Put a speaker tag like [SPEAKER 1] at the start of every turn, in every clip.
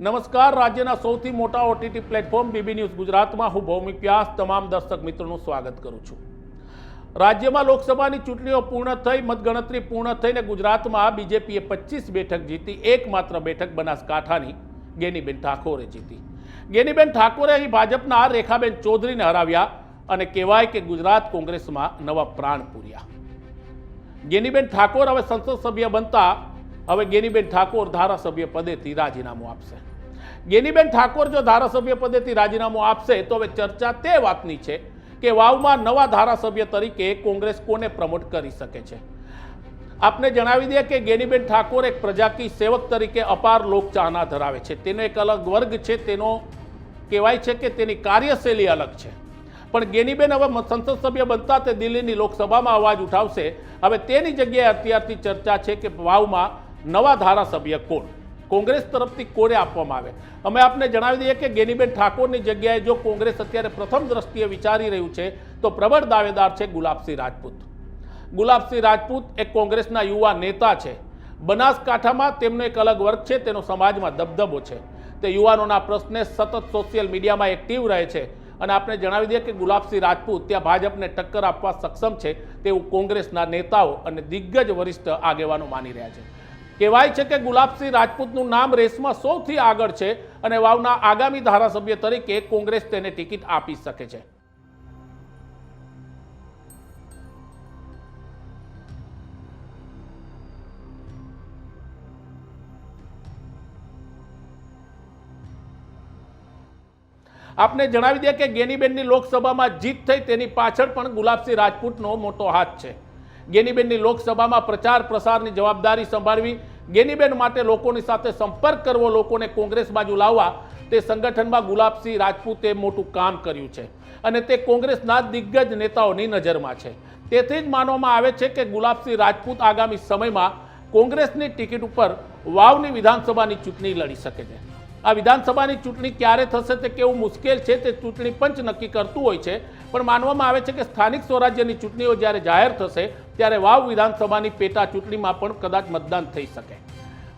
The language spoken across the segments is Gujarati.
[SPEAKER 1] નમસ્કાર, રાજ્યના સૌથી મોટા ઓટીટી પ્લેટફોર્મ બીબી ન્યૂઝ ગુજરાતમાં હું ભૌમિક વ્યાસ, તમામ દર્શક મિત્રોનું સ્વાગત કરું છું. રાજ્યમાં લોકસભાની ચૂંટણીઓ પૂર્ણ થઈ, મતગણતરી પૂર્ણ થઈને ગુજરાતમાં બીજેપીએ પચીસ બેઠક જીતી, એકમાત્ર બેઠક બનાસકાંઠાની, ગેનીબેન ઠાકોરે જીતી. ગેનીબેન ઠાકોરે અહીં ભાજપના રેખાબેન ચૌધરીને હરાવ્યા અને કહેવાય કે ગુજરાત કોંગ્રેસમાં નવા પ્રાણ પૂર્યા. ગેનીબેન ઠાકોર હવે સંસદ સભ્ય બનતા, હવે ગેનીબેન ઠાકોર ધારાસભ્ય પદેથી રાજીનામું આપશે. ગેનીબેન ઠાકોર જો ધારાસભ્ય પદેથી રાજીનામું આપશે, તો હવે ચર્ચા તે વાતની છે કે વાવમાં નવા ધારાસભ્ય તરીકે કોંગ્રેસ કોને પ્રમોટ કરી શકે છે? આપને જણાવી દઈએ કે ગેનીબેન ઠાકોર એક પ્રજાકી સેવક તરીકે અપાર લોકચાહના ધરાવે છે. તેનો એક અલગ વર્ગ છે, તેનો કહેવાય છે કે તેની કાર્યશૈલી અલગ છે. પણ ગેનીબેન હવે સંસદ સભ્ય બનતા તે દિલ્હીની લોકસભામાં અવાજ ઉઠાવશે. હવે તેની જગ્યાએ અત્યારથી ચર્ચા છે કે વાવમાં નવા ધારાસભ્ય કોણ? કોંગ્રેસ તરફથી કોને આપવામાં આવે. અમે આપને જણાવી દઈએ કે ગેનીબેન ઠાકોરની જગ્યાએ જો કોંગ્રેસ અત્યારે પ્રથમ દ્રષ્ટિએ વિચારી રહ્યું છે, તો પ્રબળ દાવેદાર છે ગુલાબસિંહ રાજપૂત. ગુલાબસિંહ રાજપૂત એક કોંગ્રેસના યુવા નેતા છે. બનાસકાંઠામાં તેમનો એક અલગ વર્ગ છે, તેનો સમાજમાં દબદબો છે. તે યુવાનોના પ્રશ્ને સતત સોશિયલ મીડિયામાં એક્ટિવ રહે છે. અને આપણે જણાવી દઈએ કે ગુલાબસિંહ રાજપૂત ત્યાં ભાજપને ટક્કર આપવા સક્ષમ છે, તેવું કોંગ્રેસના નેતાઓ અને દિગ્ગજ વરિષ્ઠ આગેવાનો માની રહ્યા છે. કહેવાય છે કે ગુલાબસિંહ રાજપૂતનું નામ રેસમાં સૌથી આગળ છે અને વાવના આગામી ધારાસભ્ય તરીકે કોંગ્રેસ તેને ટિકિટ આપી શકે છે. આપને જણાવી દે કે ગેનીબેનની લોકસભામાં જીત થઈ તેની પાછળ પણ ગુલાબસિંહ રાજપૂતનો મોટો હાથ છે. ગેનીબેનની લોકસભામાં પ્રચાર પ્રસારની જવાબદારી સંભાળવી, ગેનીબેન માટે લોકોની સાથે સંપર્ક કરવો, લોકોને કોંગ્રેસ બાજુ લાવવા, તે સંગઠનમાં ગુલાબસિંહ રાજપૂતે મોટું કામ કર્યું છે. અને તે કોંગ્રેસના દિગ્ગજ નેતાઓની નજરમાં છે. તેથી જ માનવામાં આવે છે કે ગુલાબસિંહ રાજપૂત આગામી સમયમાં કોંગ્રેસની ટિકિટ ઉપર વાવની વિધાનસભાની ચૂંટણી લડી શકે છે. આ વિધાનસભાની ચૂંટણી ક્યારે થશે તે કેવું મુશ્કેલ છે તે ચૂંટણી પંચ નક્કી કરતું હોય છે. પણ માનવામાં આવે છે કે સ્થાનિક સ્વરાજ્યની ચૂંટણીઓ જ્યારે જાહેર થશે, ત્યારે વાવ વિધાનસભાની પેટા ચૂંટણીમાં પણ કદાચ મતદાન થઈ શકે.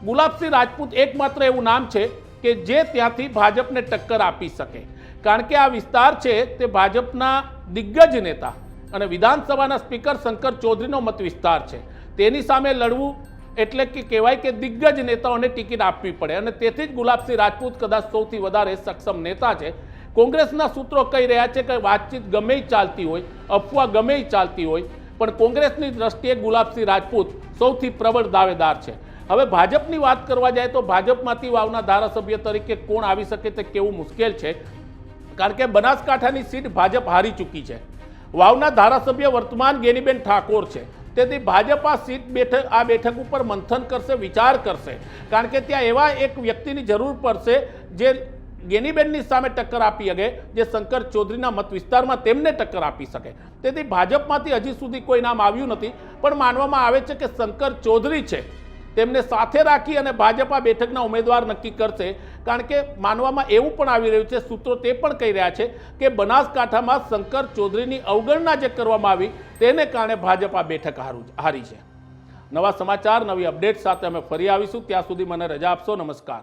[SPEAKER 1] ગુલાબસિંહ રાજપૂત એકમાત્ર એવું નામ છે કે જે ત્યાંથી ભાજપને ટક્કર આપી શકે. કારણ કે આ વિસ્તાર છે તે ભાજપના દિગ્ગજ નેતા અને વિધાનસભાના સ્પીકર શંકર ચૌધરીનો મત વિસ્તાર છે. તેની સામે લડવું એટલે કે કહેવાય કે દિગ્ગજ નેતાઓને ટિકિટ આપવી પડે અને તેથી જ ગુલાબસિંહ રાજપૂત કદાચ સૌથી વધારે સક્ષમ નેતા છે. કોંગ્રેસના સૂત્રો કહી રહ્યા છે કે વાતચીત ગમે ચાલતી હોય, અફવા ગમે ચાલતી હોય, પણ કોંગ્રેસની દ્રષ્ટિએ ગુલાબસિંહ રાજપૂત સૌથી પ્રબળ દાવેદાર છે. હવે ભાજપની વાત કરવા જાય તો ભાજપમાંથી વાવના ધારાસભ્ય તરીકે કોણ આવી શકે તે કેવું મુશ્કેલ છે? કારણ કે બનાસકાંઠાની સીટ ભાજપ હારી ચૂકી છે. વાવના ધારાસભ્ય વર્તમાન ગેનીબેન ઠાકોર છે. તેથી ભાજપ સીટ બેઠક આ બેઠક ઉપર મંથન કરશે, વિચાર કરશે. કારણ કે ત્યાં એવા એક વ્યક્તિની જરૂર પડશે જે ગેનીબેનની સામે ટક્કર આપી શકે, જે શંકર ચૌધરીના મત વિસ્તારમાં તેમને ટક્કર આપી શકે. તેથી ભાજપમાંથી હજી સુધી કોઈ નામ આવ્યું નથી, પણ માનવામાં આવે છે કે શંકર ચૌધરી છે. તેમને સાથે રાખી અને ભાજપા બેઠકના ઉમેદવાર નક્કી કરશે. કારણ કે માનવામાં એવું પણ આવી રહ્યું છે, સૂત્રો તે પણ કહી રહ્યા છે કે બનાસકાંઠામાં શંકર ચૌધરીની અવગણના જે કરવામાં આવી તેને કારણે ભાજપા બેઠક હારું છે. નવા સમાચાર, નવી અપડેટ સાથે અમે ફરી આવીશું. ત્યાં સુધી મને રજા આપશો. નમસ્કાર.